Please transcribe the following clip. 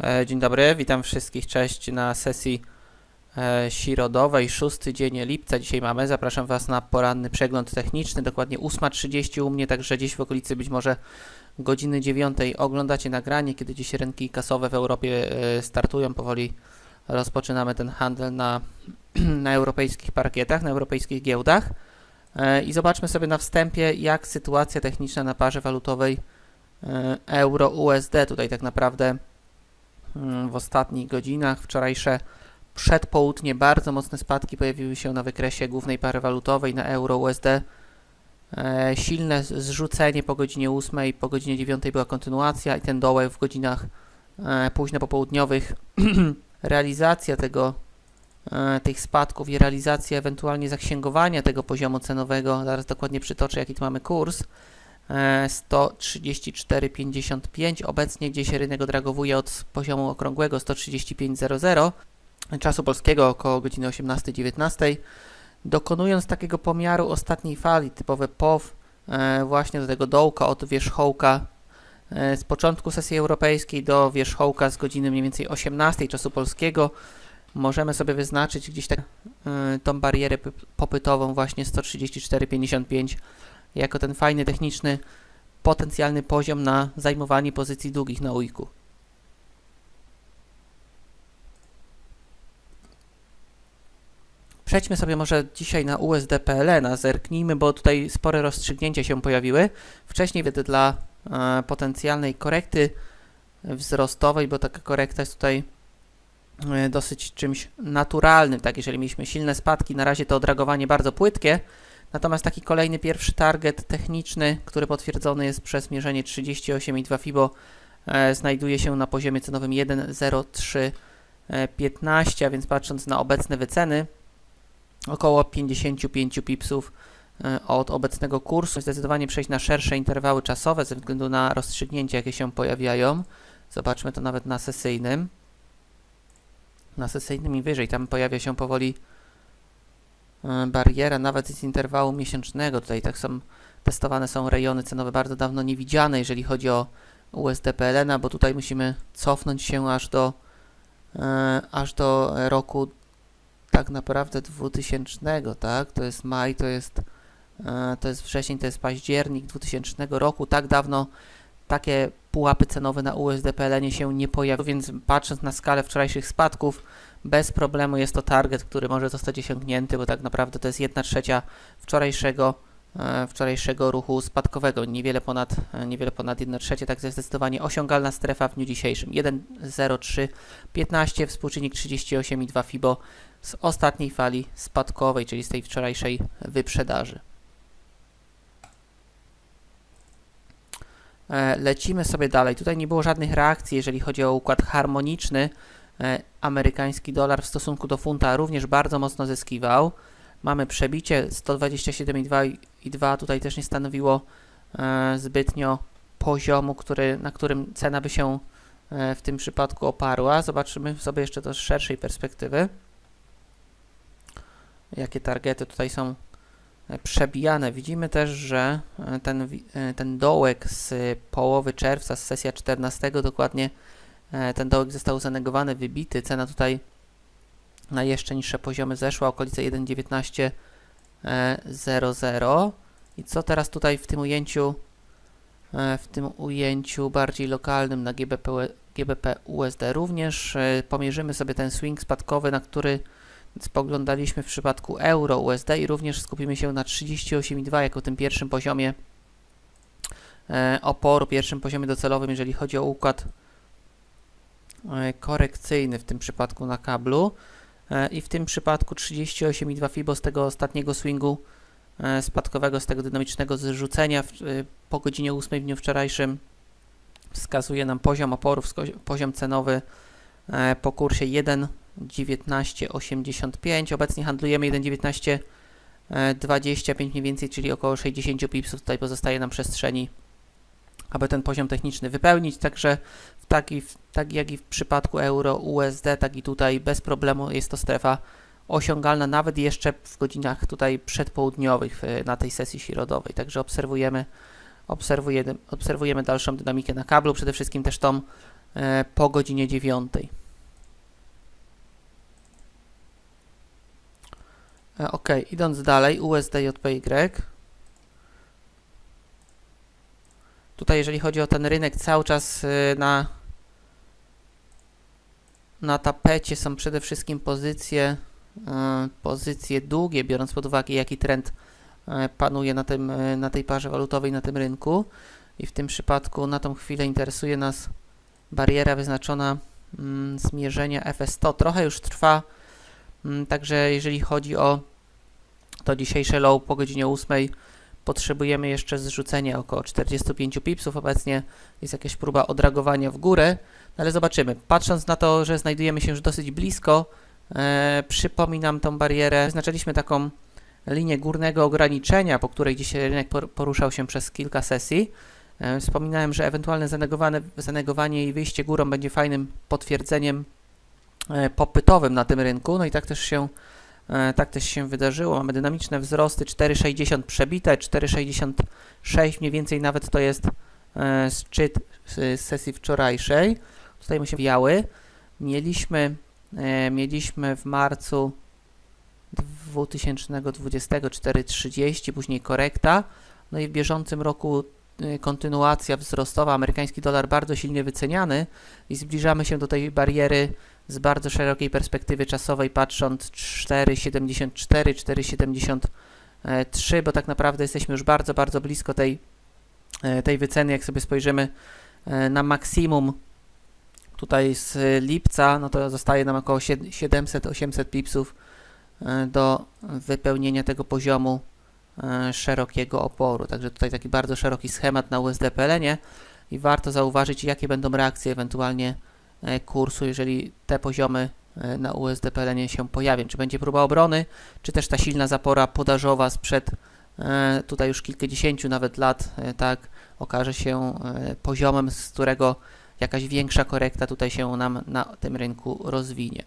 E, Dzień dobry, witam wszystkich, cześć na sesji e, środowej, szósty dzień lipca dzisiaj mamy. Zapraszam Was na poranny przegląd techniczny, dokładnie 8.30 u mnie, także gdzieś w okolicy być może godziny 9 oglądacie nagranie, kiedy dziś rynki kasowe w Europie e, startują, powoli rozpoczynamy ten handel na, na europejskich parkietach, na europejskich giełdach. I zobaczmy sobie na wstępie, jak sytuacja techniczna na parze walutowej euro-USD. Tutaj tak naprawdę w ostatnich godzinach, wczorajsze przedpołudnie, bardzo mocne spadki pojawiły się na wykresie głównej pary walutowej na euro-USD. E, silne zrzucenie po godzinie 8, po godzinie 9 była kontynuacja i ten dołek w godzinach e, późno popołudniowych. realizacja tego, e, tych spadków i realizacja ewentualnie zaksięgowania tego poziomu cenowego, zaraz dokładnie przytoczę jaki tu mamy kurs, 134,55, obecnie gdzieś rynek odragowuje od poziomu okrągłego 135,00, czasu polskiego około godziny 18-19, dokonując takiego pomiaru ostatniej fali, typowe POW, e, właśnie do tego dołka od wierzchołka e, z początku sesji europejskiej do wierzchołka z godziny mniej więcej 18 czasu polskiego, możemy sobie wyznaczyć gdzieś tak e, tą barierę py- popytową właśnie 134,55 jako ten fajny techniczny potencjalny poziom na zajmowanie pozycji długich na ujku. Przejdźmy sobie może dzisiaj na USD PLN, zerknijmy, bo tutaj spore rozstrzygnięcia się pojawiły. Wcześniej wtedy dla e, potencjalnej korekty wzrostowej, bo taka korekta jest tutaj e, dosyć czymś naturalnym, tak, jeżeli mieliśmy silne spadki, na razie to odragowanie bardzo płytkie, natomiast taki kolejny pierwszy target techniczny, który potwierdzony jest przez mierzenie 38,2 FIBO, e, znajduje się na poziomie cenowym 1,0315, a więc patrząc na obecne wyceny, około 55 pipsów e, od obecnego kursu. Zdecydowanie przejść na szersze interwały czasowe ze względu na rozstrzygnięcia, jakie się pojawiają. Zobaczmy to nawet na sesyjnym. Na sesyjnym i wyżej, tam pojawia się powoli bariera, nawet z interwału miesięcznego. Tutaj tak są testowane są rejony cenowe bardzo dawno niewidziane, jeżeli chodzi o USD PLN, bo tutaj musimy cofnąć się aż do e, aż do roku tak naprawdę 2000, tak? To jest maj, to jest, e, to jest wrzesień, to jest październik 2000 roku. Tak dawno takie pułapy cenowe na USD PLN się nie pojawiły, więc patrząc na skalę wczorajszych spadków, bez problemu jest to target, który może zostać osiągnięty, bo tak naprawdę to jest 1 trzecia wczorajszego, e, wczorajszego ruchu spadkowego, niewiele ponad, e, niewiele ponad 1 trzecie, tak jest zdecydowanie osiągalna strefa w dniu dzisiejszym. 1,0315, współczynnik 38,2 FIBO z ostatniej fali spadkowej, czyli z tej wczorajszej wyprzedaży. E, Lecimy sobie dalej. Tutaj nie było żadnych reakcji, jeżeli chodzi o układ harmoniczny. E, Amerykański dolar w stosunku do funta również bardzo mocno zyskiwał. Mamy przebicie 127,2 i 2 tutaj też nie stanowiło e, zbytnio poziomu, który, na którym cena by się e, w tym przypadku oparła. Zobaczymy sobie jeszcze to z szerszej perspektywy jakie targety tutaj są przebijane. Widzimy też, że ten, ten dołek z połowy czerwca, z sesja 14 dokładnie, ten dołek został zanegowany, wybity. Cena tutaj na jeszcze niższe poziomy zeszła, okolice 1,1900. I co teraz tutaj w tym ujęciu, e, w tym ujęciu bardziej lokalnym na GBP, GBP USD również e, pomierzymy sobie ten swing spadkowy, na który spoglądaliśmy w przypadku euro USD i również skupimy się na 38,2 jako tym pierwszym poziomie e, oporu, pierwszym poziomie docelowym, jeżeli chodzi o układ e, korekcyjny w tym przypadku na kablu e, i w tym przypadku 38,2 FIBO z tego ostatniego swingu e, spadkowego, z tego dynamicznego zrzucenia w, e, po godzinie 8 w dniu wczorajszym wskazuje nam poziom oporu, wsko- poziom cenowy e, po kursie 1 19,85. Obecnie handlujemy 1,1925 mniej więcej, czyli około 60 pipsów. Tutaj pozostaje nam przestrzeni, aby ten poziom techniczny wypełnić. Także w taki, tak jak i w przypadku euro USD, tak i tutaj bez problemu jest to strefa osiągalna nawet jeszcze w godzinach tutaj przedpołudniowych e, na tej sesji środowej. Także obserwujemy, obserwujemy, obserwujemy dalszą dynamikę na kablu, przede wszystkim też tą e, po godzinie 9. E, Ok, idąc dalej, USDJPY. Tutaj, jeżeli chodzi o ten rynek, cały czas y, na, na tapecie są przede wszystkim pozycje, y, pozycje długie, biorąc pod uwagę, jaki trend y, panuje na, tym, na tej parze walutowej, na tym rynku. I w tym przypadku na tą chwilę interesuje nas bariera wyznaczona mm, zmierzenia FS100. Trochę już trwa, mm, także jeżeli chodzi o to dzisiejsze low po godzinie 8, potrzebujemy jeszcze zrzucenia około 45 pipsów. Obecnie jest jakaś próba odragowania w górę, no ale zobaczymy. Patrząc na to, że znajdujemy się już dosyć blisko, e, przypominam tą barierę. Wyznaczyliśmy taką linię górnego ograniczenia, po której dzisiaj rynek por- poruszał się przez kilka sesji. E, wspominałem, że ewentualne zanegowanie i wyjście górą będzie fajnym potwierdzeniem e, popytowym na tym rynku. No i tak też się Tak też się wydarzyło. Mamy dynamiczne wzrosty 4,60 przebite, 4,66 mniej więcej nawet to jest e, szczyt z sesji wczorajszej. Tutaj mu się wiały. Mieliśmy, e, mieliśmy w marcu 2020 4,30, później korekta. No i w bieżącym roku e, kontynuacja wzrostowa. Amerykański dolar bardzo silnie wyceniany i zbliżamy się do tej bariery z bardzo szerokiej perspektywy czasowej, patrząc 4,74, 4,73, bo tak naprawdę jesteśmy już bardzo, bardzo blisko tej, e, tej wyceny. Jak sobie spojrzymy e, na maksimum tutaj z lipca, no to zostaje nam około 700-800 pipsów e, do wypełnienia tego poziomu szerokiego oporu. Także tutaj taki bardzo szeroki schemat na USD-PLN i warto zauważyć, jakie będą reakcje ewentualnie kursu, jeżeli te poziomy e, na USD-PLN się pojawią. Czy będzie próba obrony, czy też ta silna zapora podażowa sprzed e, tutaj już kilkudziesięciu nawet lat, e, tak, okaże się e, poziomem, z którego jakaś większa korekta tutaj się nam na tym rynku rozwinie.